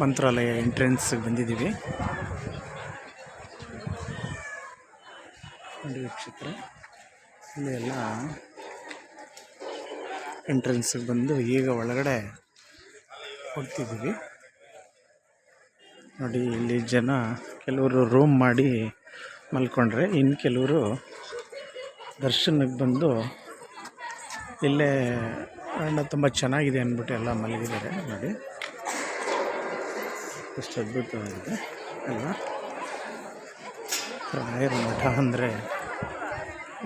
ಮಂತ್ರಾಲಯ entrance ಬಂದಿದ್ದೀವಿ. ವೀಕ್ಷಕರೇ, ಇಲ್ಲಿ ಎಲ್ಲ ಎಂಟ್ರೆನ್ಸಿಗೆ ಬಂದು ಈಗ ಒಳಗಡೆ ಹೋಗ್ತಿದ್ದೀವಿ. ನೋಡಿ, ಇಲ್ಲಿ ಜನ ಕೆಲವರು ರೂಮ್ ಮಾಡಿ ಮಲ್ಕೊಂಡ್ರೆ ಇನ್ನು ಕೆಲವರು ದರ್ಶನಕ್ಕೆ ಬಂದು ಇಲ್ಲೇ ಅಣ್ಣ ತುಂಬ ಚೆನ್ನಾಗಿದೆ ಅಂದ್ಬಿಟ್ಟು ಎಲ್ಲ ಮಲಗಿದ್ದಾರೆ. ನೋಡಿ. ಎಷ್ಟು ಅದ್ಭುತವಾಗಿದೆ, ಅಲ್ವಾ? ರಾಯರ ಮಠ ಅಂದರೆ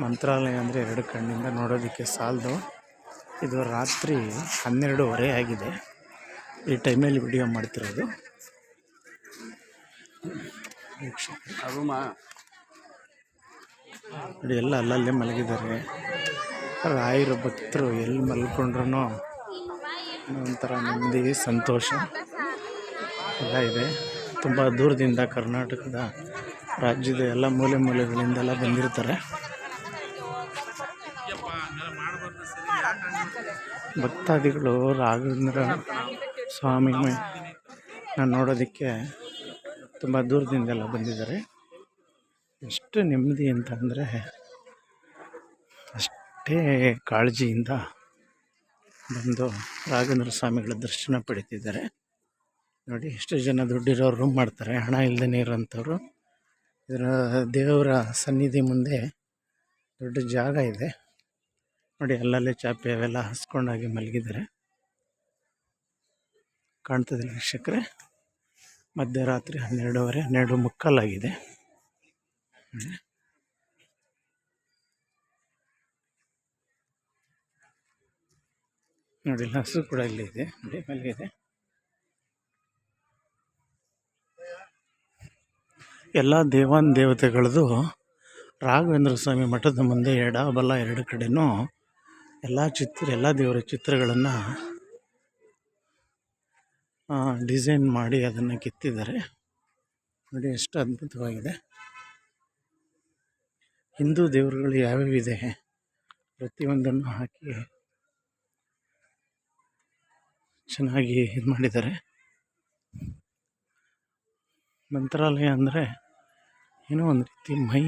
ಮಂತ್ರಾಲಯ ಅಂದರೆ ಎರಡು ಕಣ್ಣಿಂದ ನೋಡೋದಕ್ಕೆ ಸಾಲದು. ಇದು ರಾತ್ರಿ ಹನ್ನೆರಡೂವರೆ ಆಗಿದೆ. ಈ ಟೈಮಲ್ಲಿ ವಿಡಿಯೋ ಮಾಡ್ತಿರೋದು. ನೋಡಿ, ಎಲ್ಲ ಅಲ್ಲಲ್ಲೇ ಮಲಗಿದ್ದಾರೆ. ರಾಯರ ಭಕ್ತರು ಎಲ್ಲಿ ಮಲ್ಕೊಂಡ್ರು ಒಂಥರ ನೆಮ್ಮದಿ, ಸಂತೋಷ. ಎಲ್ಲ ಇದೆ. ತುಂಬ ದೂರದಿಂದ ಕರ್ನಾಟಕದ ರಾಜ್ಯದ ಎಲ್ಲ ಮೂಲೆ ಮೂಲೆಗಳಿಂದೆಲ್ಲ ಬಂದಿರ್ತಾರೆ. ಭಕ್ತಾದಿಗಳು ರಾಘವೇಂದ್ರ ಸ್ವಾಮಿ ನೋಡೋದಕ್ಕೆ ತುಂಬ ದೂರದಿಂದೆಲ್ಲ ಬಂದಿದ್ದಾರೆ. ಎಷ್ಟು ನೆಮ್ಮದಿ ಅಂತ ಅಂದರೆ ಅಷ್ಟೇ ಕಾಳಜಿಯಿಂದ ಬಂದು ರಾಘವೇಂದ್ರ ಸ್ವಾಮಿಗಳ ದರ್ಶನ ಪಡಿತಿದ್ದಾರೆ ನೋಡಿ, ಎಷ್ಟು ಜನ ದುಡ್ಡಿರೋರು ರೂಮ್ ಮಾಡ್ತಾರೆ, ಹಣ ಇಲ್ಲದೇ ಇರೋಂಥವ್ರು. ಇದರ ದೇವರ ಸನ್ನಿಧಿ ಮುಂದೆ ದೊಡ್ಡ ಜಾಗ ಇದೆ. ನೋಡಿ, ಅಲ್ಲಲ್ಲೇ ಚಾಪೆ ಅವೆಲ್ಲ ಹಸ್ಕೊಂಡಾಗಿ ಮಲಗಿದ್ದಾರೆ. ಕಾಣ್ತದೆ ವೀಕ್ಷಕರೇ. ಮಧ್ಯರಾತ್ರಿ ಹನ್ನೆರಡೂವರೆ, ಹನ್ನೆರಡು ಮುಕ್ಕಾಲಾಗಿದೆ. ನೋಡಿ. ಹಸು ಕೂಡ ಇಲ್ಲಿ ಇದೆ. ನೋಡಿ, ಮಲಗಿದೆ. ಎಲ್ಲ ದೇವಾನ್ ದೇವತೆಗಳದ್ದು ರಾಘವೇಂದ್ರ ಸ್ವಾಮಿ ಮಠದ ಮುಂದೆ ಎಡ ಬಲ ಎರಡು ಕಡೆನೂ ಎಲ್ಲ ಚಿತ್ರ, ಎಲ್ಲ ದೇವರ ಚಿತ್ರಗಳನ್ನು ಡಿಸೈನ್ ಮಾಡಿ ಅದನ್ನು ಕೆತ್ತಿದ್ದಾರೆ. ನೋಡಿ, ಎಷ್ಟು ಅದ್ಭುತವಾಗಿದೆ. ಹಿಂದೂ ದೇವರುಗಳು ಯಾವ್ಯಾವಿದೆ ಪ್ರತಿಯೊಂದನ್ನು ಹಾಕಿ ಚೆನ್ನಾಗಿ ಇದು ಮಾಡಿದ್ದಾರೆ. ಮಂತ್ರಾಲಯ ಅಂದರೆ ಏನೋ ಒಂದು ರೀತಿ ಮೈ